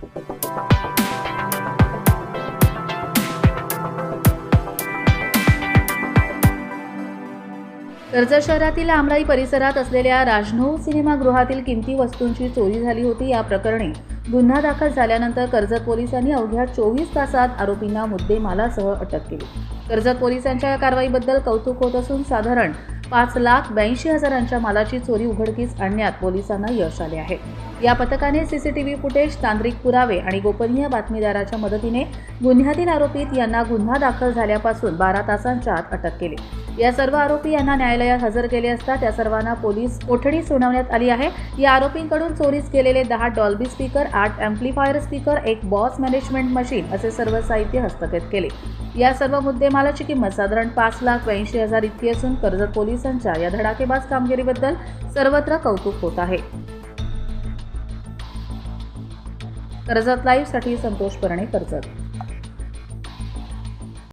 कर्जत शहरातील आमराई परिसरात असलेल्या राजनऊ सिनेमागृहातील किमती वस्तूंची चोरी झाली होती या प्रकरणी गुन्हा दाखल झाल्यानंतर कर्जत पोलिसांनी अवघ्या चोवीस तासात आरोपींना मुद्देमालासह अटक केली. कर्जत पोलिसांच्या या कारवाईबद्दल कौतुक होत असून साधारण पाच लाख ब्याऐंशी हजारांच्या मालाची चोरी उघडकीस आणण्यात पोलिसांना यश आले आहे. या पथकाने सीसीटीव्ही फुटेज तांत्रिक पुरावे आणि गोपनीय बातमीदाराच्या मदतीने गुन्ह्यातील आरोपीत यांना गुन्हा दाखल झाल्यापासून बारा तासांच्या आत अटक केली. या सर्व आरोपी यांना न्यायालयात हजर केले असता त्या सर्वांना पोलीस कोठडी सुनावण्यात आली आहे. या आरोपींकडून चोरीस केलेले दहा डॉल्बी स्पीकर आठ अँप्लिफायर स्पीकर एक बॉस मॅनेजमेंट मशीन असे सर्व साहित्य हस्तगत केले. या सर्व मुद्देमालाची किंमत साधारण पाच लाख ब्याऐंशी हजार इतकी असून कर्जत पोलिसांच्या या धडाकेबाज कामगिरीबद्दल सर्वत्र कौतुक होत आहे. कर्जत लाईव्हसाठी संतोष परणे कर्जत.